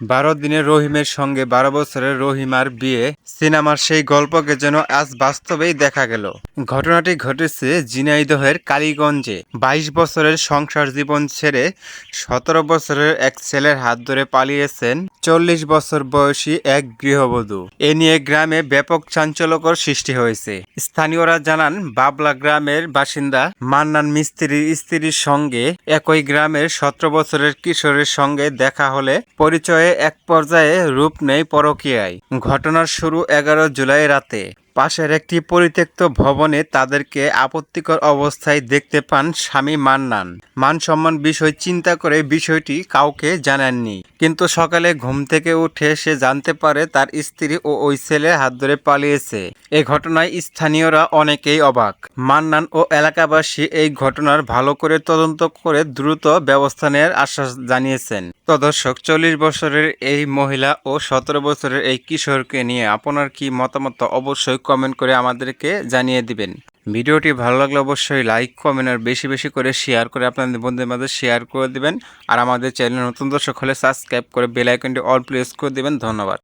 বারো দিনের রহিমের সঙ্গে বারো বছরের রহিমার বিয়ে সিনেমার সেই গল্পকে যেন আজ বাস্তবেই দেখা গেল। ঘটনাটি ঘটেছে ঝিনাইদহের কালীগঞ্জে। বাইশ বছরের সংসার জীবন ছেড়ে সতেরো বছরের এক ছেলের হাত ধরে পালিয়েছেন চল্লিশ বছর বয়সী এক গৃহবধূ। এ নিয়ে গ্রামে ব্যাপক চাঞ্চল্যকর সৃষ্টি হয়েছে। স্থানীয়রা জানান, বাবলা গ্রামের বাসিন্দা মান্নান মিস্ত্রির স্ত্রীর সঙ্গে একই গ্রামের সতেরো বছরের কিশোরের সঙ্গে দেখা হলে পরিচয়ে এক পর্যায়ে রূপ নেয় পরকীয়ায়। ঘটনার শুরু এগারো জুলাই রাতে। পাশের একটি পরিত্যক্ত ভবনে তাদেরকে আপত্তিকর অবস্থায় দেখতে পান স্বামী মান্নান। মান সম্মান বিষয় চিন্তা করে বিষয়টি কাউকে জানাননি। কিন্তু সকালে ঘুম থেকে উঠে সে জানতে পারে তার স্ত্রী ও ওই ছেলে হাত ধরে পালিয়েছে। এ ঘটনায় স্থানীয়রা অনেকেই অবাক। মান্নান ও এলাকাবাসী এই ঘটনার ভালো করে তদন্ত করে দ্রুত ব্যবস্থা নেওয়ার আশ্বাস জানিয়েছেন। তো দর্শক, চল্লিশ বছরের এই মহিলা ও সতেরো বছরের এই কিশোরকে নিয়ে আপনার কি মতামত? অবশ্যই কমেন্ট করে আমাদেরকে জানিয়ে দিবেন। ভিডিওটি ভালো লাগলে অবশ্যই লাইক কমেন্ট আর বেশি বেশি করে শেয়ার করে আপনাদের বন্ধুদের মাঝে শেয়ার করে দিবেন। আর আমাদের চ্যানেল নতুন দর্শক হলে সাবস্ক্রাইব করে বেল আইকনটি অল প্রেস করে দিবেন। ধন্যবাদ।